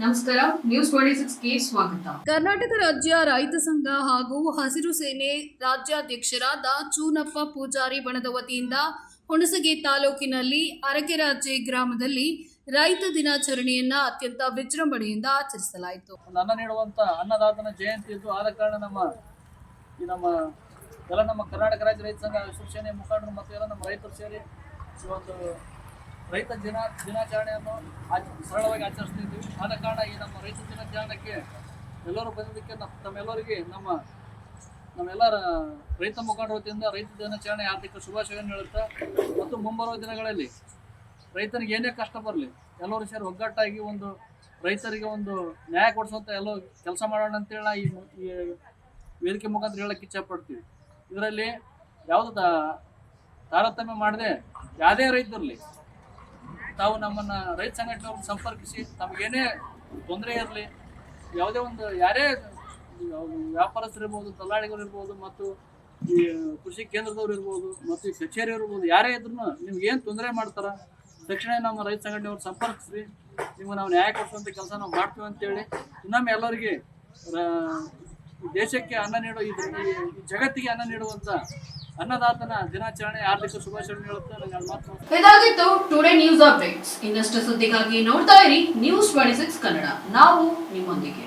ನಮಸ್ಕಾರ news twenty ಸಿಕ್ಸ್ಗೆ ಸ್ವಾಗತ. ಕರ್ನಾಟಕ ರಾಜ್ಯ ರೈತ ಸಂಘ ಹಾಗೂ ಹಸಿರು ಸೇನೆ ರಾಜ್ಯಾಧ್ಯಕ್ಷರಾದ ಚೂನಪ್ಪ ಪೂಜಾರಿ ಬಣದ ವತಿಯಿಂದ ಹುಣಸಗಿ ತಾಲೂಕಿನಲ್ಲಿ ಅರಕೆರಾಜೆ ಗ್ರಾಮದಲ್ಲಿ ರೈತ ದಿನಾಚರಣೆಯನ್ನ ಅತ್ಯಂತ ವಿಜೃಂಭಣೆಯಿಂದ ಆಚರಿಸಲಾಯಿತು. ನನ್ನ ಅನ್ನ ನೀಡುವಂತ ಅನ್ನದಾತನ ಜಯಂತಿ ಇದ್ದು ಆದ ಕಾರಣ ನಮ್ಮ ಈ ನಮ್ಮ ಎಲ್ಲ ನಮ್ಮ ಕರ್ನಾಟಕ ರಾಜ್ಯ ರೈತ ಸಂಘ ಶಿವಸೇನೆ ಮುಖಂಡರು ಮತ್ತು ಎಲ್ಲ ನಮ್ಮ ರೈತರು ಸೇರಿ ಈ ಒಂದು ರೈತ ದಿನ ದಿನಾಚರಣೆಯನ್ನು ಸರಳವಾಗಿ ಆಚರಿಸ್ತಿದ್ವಿ ಆದ ಕಾರಣ ಈ ನಮ್ಮ ರೈತ ದಿನಾಚರಣೆಗೆ ಎಲ್ಲರೂ ಬಂದಿದ್ದಕ್ಕೆ ತಮ್ಮೆಲ್ಲರಿಗೆ ನಮ್ಮ, ನಮ್ಮೆಲ್ಲರ ರೈತ ಮುಖಂಡರ ವತಿಯಿಂದ ರೈತ ದಿನಾಚರಣೆ ಆರ್ಥಿಕ ಶುಭಾಶಯವನ್ನು ಹೇಳುತ್ತಾ, ಮತ್ತು ಮುಂಬರುವ ದಿನಗಳಲ್ಲಿ ರೈತನಿಗೆ ಏನೇ ಕಷ್ಟ ಬರಲಿ, ಎಲ್ಲರೂ ಸೇರಿ ಒಗ್ಗಟ್ಟಾಗಿ ಒಂದು ರೈತರಿಗೆ ಒಂದು ನ್ಯಾಯ ಕೊಡಿಸುವಂತ ಎಲ್ಲೋ ಕೆಲಸ ಮಾಡೋಣ ಅಂತೇಳಿ ನಾ ಈ ವೇದಿಕೆ ಮುಖಾಂತರ ಹೇಳಕ್ಕೆ ಇಚ್ಛಪಡ್ತೀವಿ. ಇದರಲ್ಲಿ ಯಾವುದು ತಾರತಮ್ಯ ಮಾಡದೆ ಯಾವುದೇ ರೈತರಲ್ಲಿ ತಾವು ನಮ್ಮನ್ನ ರೈತ ಸಂಘಟನೆಯವ್ರನ್ನ ಸಂಪರ್ಕಿಸಿ, ತಮಗೇನೇ ತೊಂದರೆ ಇರಲಿ, ಯಾವುದೇ ಒಂದು ಯಾರೇ ವ್ಯಾಪಾರಸ್ಥರು ಇರ್ಬೋದು, ದಲ್ಲಾಳಿಗಳು ಇರ್ಬೋದು, ಮತ್ತು ಈ ಕೃಷಿ ಕೇಂದ್ರದವ್ರು ಇರ್ಬೋದು, ಮತ್ತು ಈ ಕಚೇರಿ ಇರ್ಬೋದು, ಯಾರೇ ಇದ್ರು ನಿಮ್ಗೆ ಏನು ತೊಂದರೆ ಮಾಡ್ತಾರ, ತಕ್ಷಣ ನಮ್ಮ ರೈತ ಸಂಘಟನೆಯವ್ರು ಸಂಪರ್ಕಿಸ್ರಿ, ನಿಮ್ಗೆ ನಾವು ನ್ಯಾಯ ಕೊಡಿಸುವಂಥ ಕೆಲಸ ನಾವು ಮಾಡ್ತೀವಿ ಅಂತೇಳಿ, ಇನ್ನೊಮ್ಮೆ ಎಲ್ಲರಿಗೆ ದೇಶಕ್ಕೆ ಅನ್ನ ನೀಡೋ, ಈ ಜಗತ್ತಿಗೆ ಅನ್ನ ನೀಡುವಂತ ಅನ್ನದಾತನ ದಿನಾಚರಣೆ, ಹಾರ್ದಿಕ ಶುಭಾಶಯ ಹೇಳುತ್ತೆ ಇದಾಗಿತ್ತು ಟುಡೇ ನ್ಯೂಸ್ ಅಪ್ಡೇಟ್ಸ್ ಇನ್ನಷ್ಟು ಸುದ್ದಿಗಾಗಿ ನೋಡ್ತಾ ಇರಿ ನ್ಯೂಸ್ ಟ್ವೆಂಟಿ ಸಿಕ್ಸ್ ಕನ್ನಡ ನಾವು ನಿಮ್ಮೊಂದಿಗೆ.